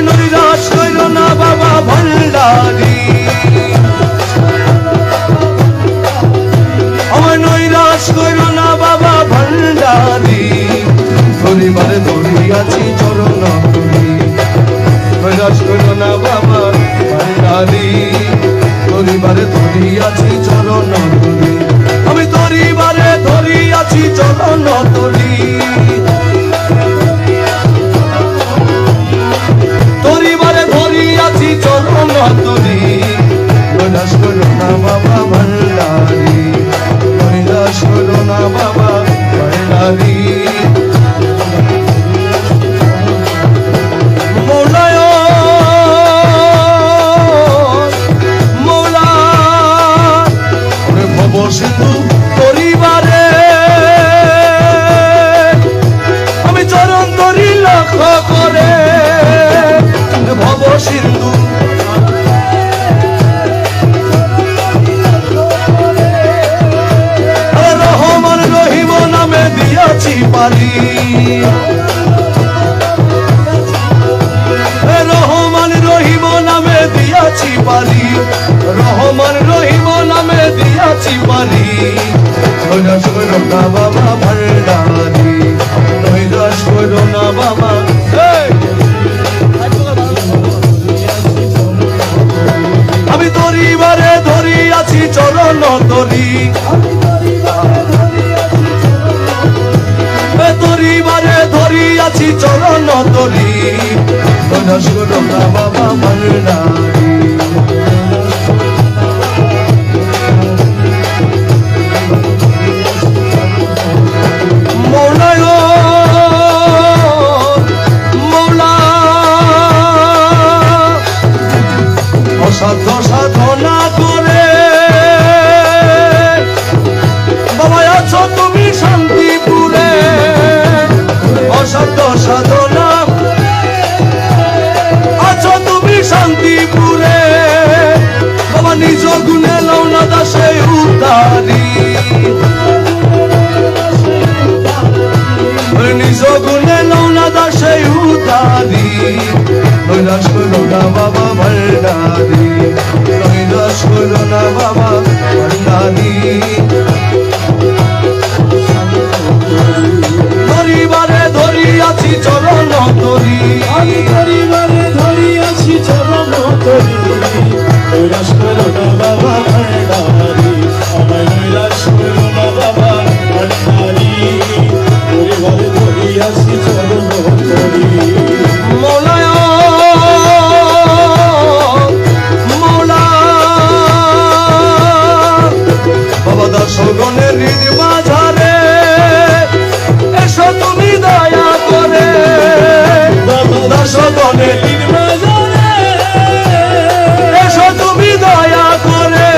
নৈরাশ কইল না বাবা ভান্ডারি আমার নৈরাশ কইল না বাবা ভান্ডারি পরিবারে ধরিয়াছি চরণ নৈরাশ কইল না বাবা ভান্ডারি পরিবারে ধরিয়াছি চরণ আমি তরিবারে ধরিয়াছি চরণ কইল না বাবা দিয়াছি পারি। রহমান, রহিম নামে দিয়াছি পারি। রহমান, রহিম নামে দিয়াছি পারি। বাবা ভান্ডারি। নৈরাশ করো না ধরি আছি চরণ তরি আছি চরণ তলি মনস্কর বাবা ভান্ডারি মৌলায় সাধনা। আছো তুমি শান্তিপুরে। বাবা, নিজ গুণে লৌনা দাসে উদারি নিজ গুণে লৌনা দাসে উদারি নৈরাশ করো বাবা দর্শগণের হৃদ বাজারে এসো তুমি দয়া করে। দর্শগণের এসো তুমি দয়া করে।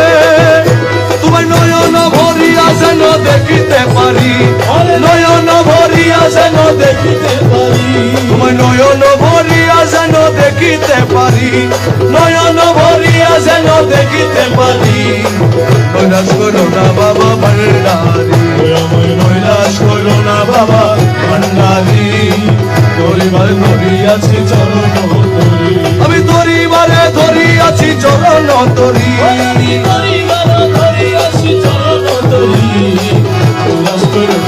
তোমার নয়ন ভরিয়া যেন দেখিতে পারি। নয়ন ভরিয়া যেন দেখিতে দেখিতে পারি, নয়ন ভরিয়া যেন দেখিতে পারি। নৈরাশ করো না বাবা ভান্ডারি নৈরাশ করো না বাবা ভান্ডারি। পরিবার ধরিয়াছি চরণ আমি পরিবার ধরিয়াছি চরণ তরি নৈরাশ করো